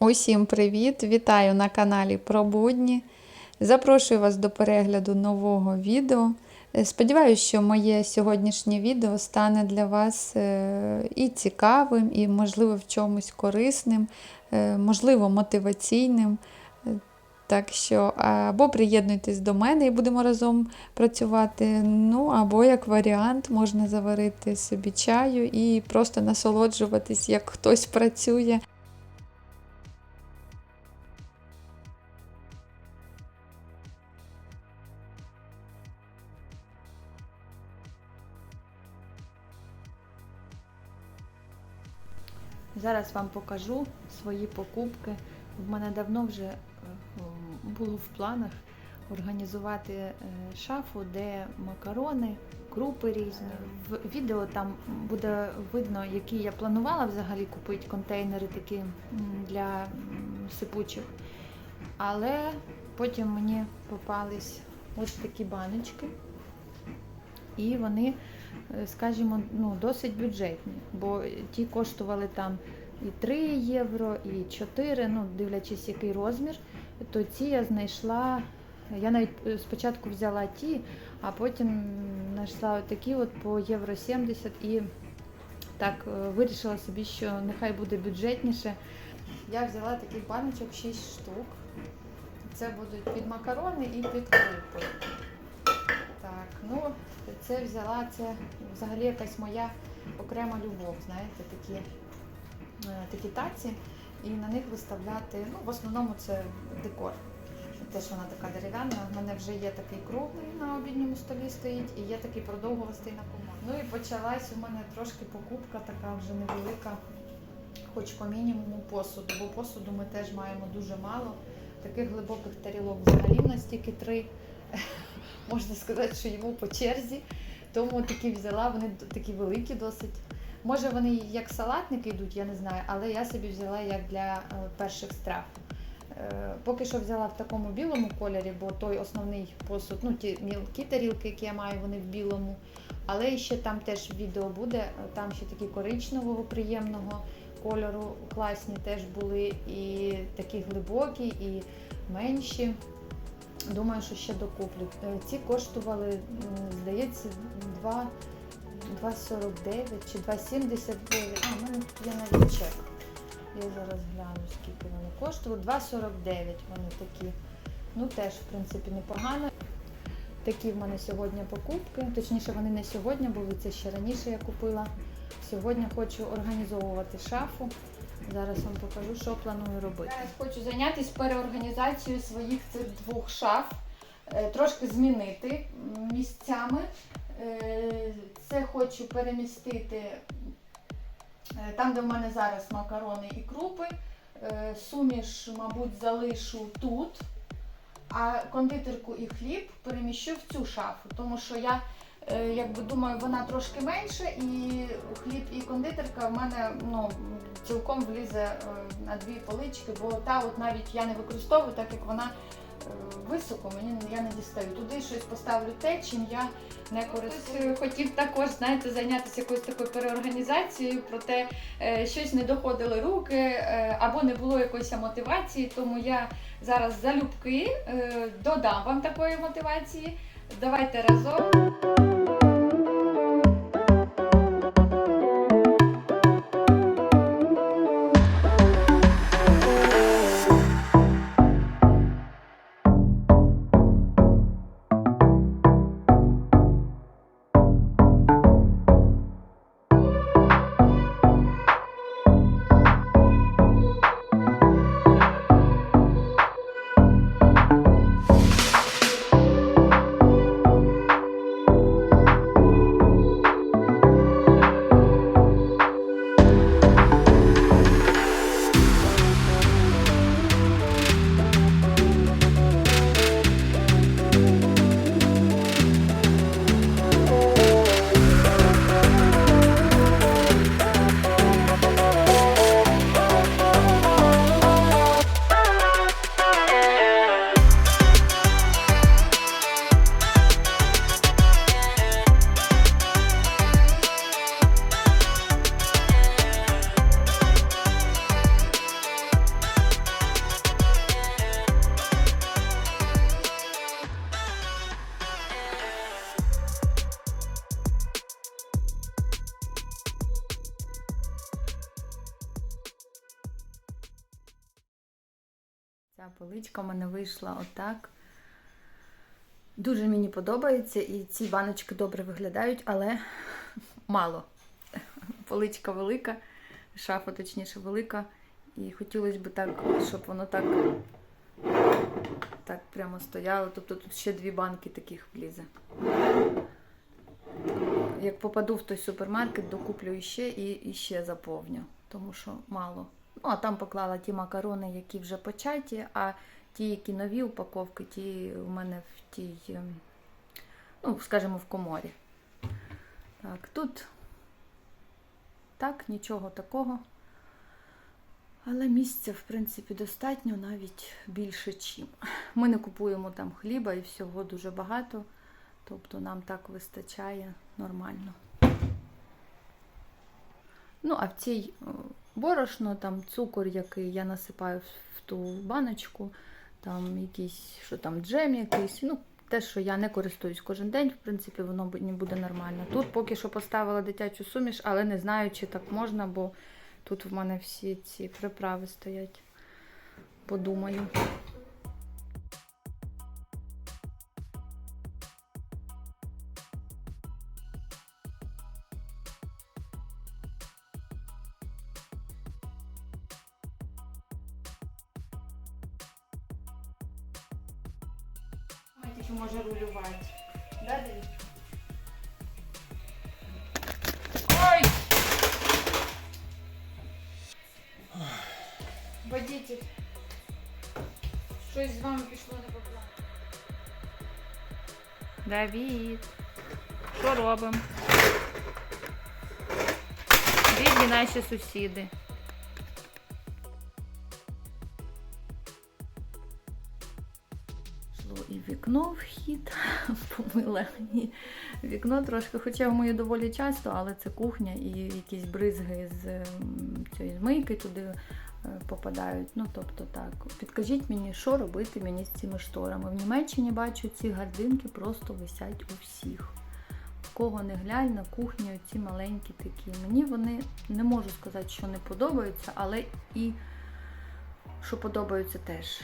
Усім привіт! Вітаю на каналі про будні. Запрошую вас до перегляду нового відео. Е, Сподіваюся, що моє сьогоднішнє відео стане для вас е, і цікавим, і, можливо, в чомусь корисним, е, можливо, мотиваційним. Так що або приєднуйтесь до мене і будемо разом працювати. Ну, або як варіант, можна заварити собі чаю і просто насолоджуватись, як хтось працює. Зараз вам покажу свої покупки. В мене давно вже е, було в планах організувати е, шафу, де макарони, крупи різні. В відео там буде видно, які я планувала взагалі купити контейнери такі для сипучих. Але потім мені попались ось такі баночки. І вони, е, скажімо, ну, досить бюджетні, бо ті коштували там і 3 євро, і 4, ну, дивлячись, який розмір, то ці я знайшла. Я навіть е, спочатку взяла ті, а потім знайшла такі от по євро 70 і так е, вирішила собі, що нехай буде бюджетніше. Я взяла таких баночок 6 штук. Це будуть під макарони і під крупи. Ну це взяла, це взагалі якась моя окрема любов, знаєте, такі, е, такі таці, і на них виставляти, ну, в основному це декор. Теж вона така дерев'яна. У мене вже є такий круглий на обідньому столі стоїть, і є такий продовгувастий на комод. Ну і почалась у мене трошки покупка така вже невелика, хоч по мінімуму посуду, бо посуду ми теж маємо дуже мало. Таких глибоких тарілок взагалі в нас тільки три. Можна сказати, що йому по черзі. Тому такі взяла, вони такі великі досить. Може вони як салатники йдуть, я не знаю, але я собі взяла як для е, перших страв. Е, Поки що взяла в такому білому кольорі, бо той основний посуд, ну ті мілкі тарілки, які я маю, вони в білому. Але ще там теж відео буде, е, там ще такі коричневого приємного кольору класні теж були, і такі глибокі, і менші. Думаю, що ще докуплю. Е, Ці коштували, здається, 2,49 чи 2,79. А, в мене тут є навіть чек. Я зараз гляну, скільки вони коштували. 2,49 вони такі. Ну, теж, в принципі, непогано. Такі в мене сьогодні покупки. Точніше, вони не сьогодні були, це ще раніше я купила. Сьогодні хочу організовувати шафу. Зараз вам покажу, що планую робити. Зараз хочу зайнятися переорганізацією своїх цих двох шаф, Е, трошки змінити місцями. Е, Це хочу перемістити е, там, де в мене зараз макарони і крупи. Суміш, мабуть, залишу тут, а кондитерку і хліб переміщу в цю шафу, тому що я якби думаю, вона трошки менша, і хліб і кондитерка в мене ну, цілком влізе е, на дві полички, бо та от навіть я не використовую, так як вона е, високо, мені я не дістаю. Туди щось поставлю те, чим я не користуюся. Хотів також, знаєте, зайнятися якоюсь такою переорганізацією, проте е, щось не доходили руки або не було якоїсь мотивації, тому я зараз залюбки додам вам такої мотивації. Давайте разом. Ця поличка в мене вийшла отак. Дуже мені подобається, і ці баночки добре виглядають, але мало. Поличка велика, шафа, точніше, велика. І хотілося б так, щоб воно так, так прямо стояло. Тобто тут ще дві банки таких влізе. Як попаду в той супермаркет, докуплю іще і, ще заповню, тому що мало. Ну, а там поклала ті макарони, які вже початі, а ті, які нові упаковки, ті у мене в тій, ем, ну, скажімо, в коморі. Так, тут так, нічого такого. Але місця, в принципі, достатньо, навіть більше чим. Ми не купуємо там хліба і всього дуже багато. Тобто нам так вистачає нормально. Ну, а в цій е, борошно, там цукор, який я насипаю в ту баночку, там якийсь, що там, джем якийсь, ну, те, що я не користуюсь кожен день, в принципі, воно не буде нормально. Тут поки що поставила дитячу суміш, але не знаю, чи так можна, бо тут в мене всі ці приправи стоять. Подумаю. Що може рулювати. Да, Давид? Ой! Водитель. Щось з вами пішло не по плану. Давід. Що робимо? Бідні наші сусіди. Вікно в хід, помила і вікно трошки, хоча в моє доволі часто, але це кухня і якісь бризги з цієї змийки туди е, попадають. Ну, тобто так. Підкажіть мені, що робити мені з цими шторами. В Німеччині бачу, ці гардинки просто висять у всіх. В кого не глянь на кухні, ці маленькі такі. Мені вони не можу сказати, що не подобаються, але і що подобаються теж.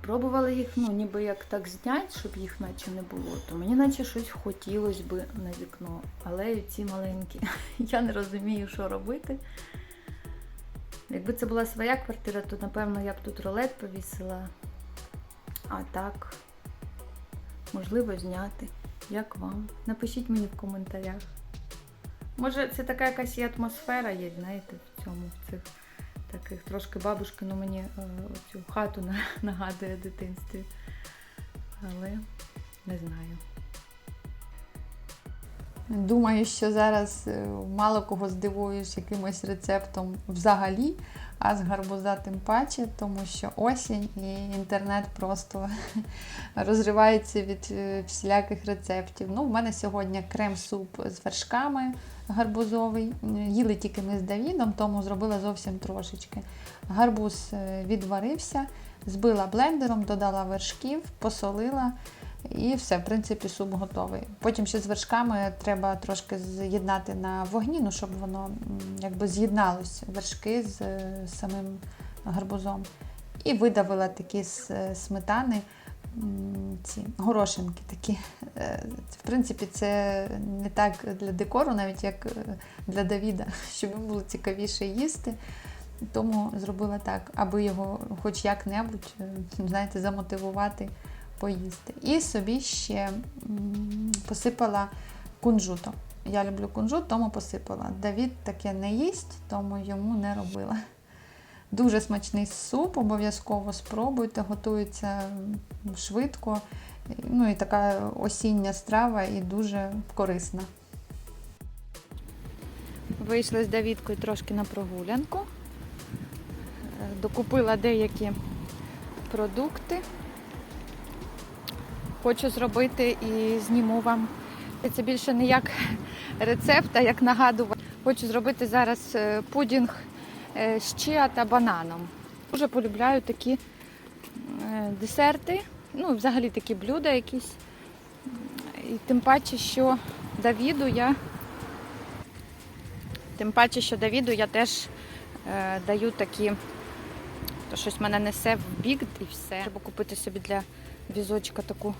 Пробувала їх, ну, ніби як так зняти, щоб їх наче не було, то мені наче щось хотілося би на вікно. Але ці маленькі. Я не розумію, що робити. Якби це була своя квартира, то напевно я б тут ролет повісила. А так, можливо, зняти. Як вам? Напишіть мені в коментарях. Може, це така якась і атмосфера є, знаєте, в цьому, в цих таких трошки бабушки, ну мені е, цю хату на- нагадує в дитинстві. Але не знаю. Думаю, що зараз е, мало кого здивуєш якимось рецептом взагалі, а з гарбуза тим паче, тому що осінь і інтернет просто розривається від е, всіляких рецептів. Ну, в мене сьогодні крем-суп з вершками гарбузовий. Їли тільки ми з Давідом, тому зробила зовсім трошечки. Гарбуз е, відварився, збила блендером, додала вершків, посолила. І все, в принципі, суп готовий. Потім ще з вершками треба трошки з'єднати на вогні, ну, щоб воно якби з'єдналося вершки з е, самим гарбузом. І видавила такі з е, сметани ці горошинки такі. Е, В принципі, це не так для декору, навіть як е, для Давіда, щоб йому було цікавіше їсти. Тому зробила так, аби його хоч як-небудь, е, знаєте, замотивувати поїсти. І собі ще посипала кунжутом. Я люблю кунжут, тому посипала. Давід таке не їсть, тому йому не робила. Дуже смачний суп, обов'язково спробуйте, готується швидко. Ну і така осіння страва і дуже корисна. Вийшли з Давідкою трошки на прогулянку. Докупила деякі продукти. Хочу зробити і зніму вам. Це більше не як рецепт, а як нагадування. Хочу зробити зараз е, пудінг з чиа та бананом. Дуже полюбляю такі е, десерти, ну, взагалі такі блюда якісь. І тим паче, що Давіду я Тим паче, що Давіду я теж е, даю такі То щось мене несе в бік і все. Треба купити собі для візочка таку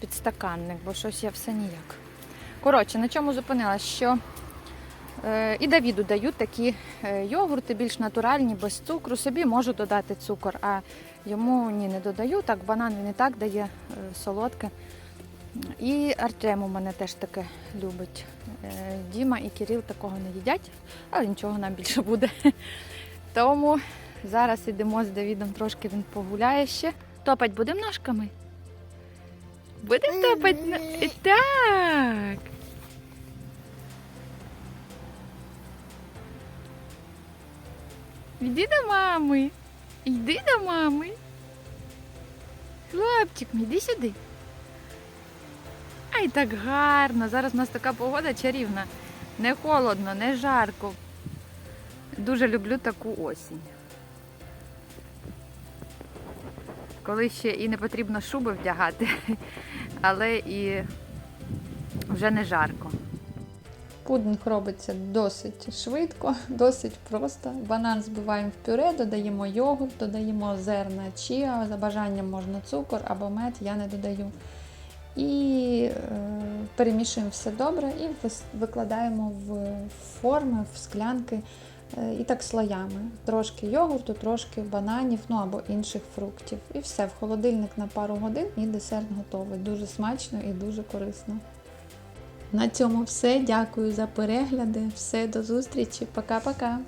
підстаканник, бо щось я все ніяк. Коротше, на чому зупинилась, що е, і Давіду дають такі е, йогурти більш натуральні, без цукру. Собі можу додати цукор, а йому ні, не додаю. Так, банан він і так дає е, солодке. І Артем у мене теж таке любить. Е, Діма і Кирил такого не їдять, але нічого нам більше буде. Тому зараз йдемо з Давідом, трошки він погуляє ще. Топать будемо ножками? Будемо топати? Так. Йди до мами. Йди до мами. Хлопчик, йди сюди. Ай, так гарно. Зараз у нас така погода чарівна. Не холодно, не жарко. Дуже люблю таку осінь. Коли ще і не потрібно шуби вдягати, але і вже не жарко. Пудинг робиться досить швидко, досить просто. Банан збиваємо в пюре, додаємо йогурт, додаємо зерна чіа, за бажанням можна цукор або мед, я не додаю. І е, перемішуємо все добре і викладаємо в форми, в склянки е, і так слоями. Трошки йогурту, трошки бананів, ну або інших фруктів. І все, в холодильник на пару годин і десерт готовий. Дуже смачно і дуже корисно. На цьому все. Дякую за перегляди. Все, до зустрічі. Пока-пока.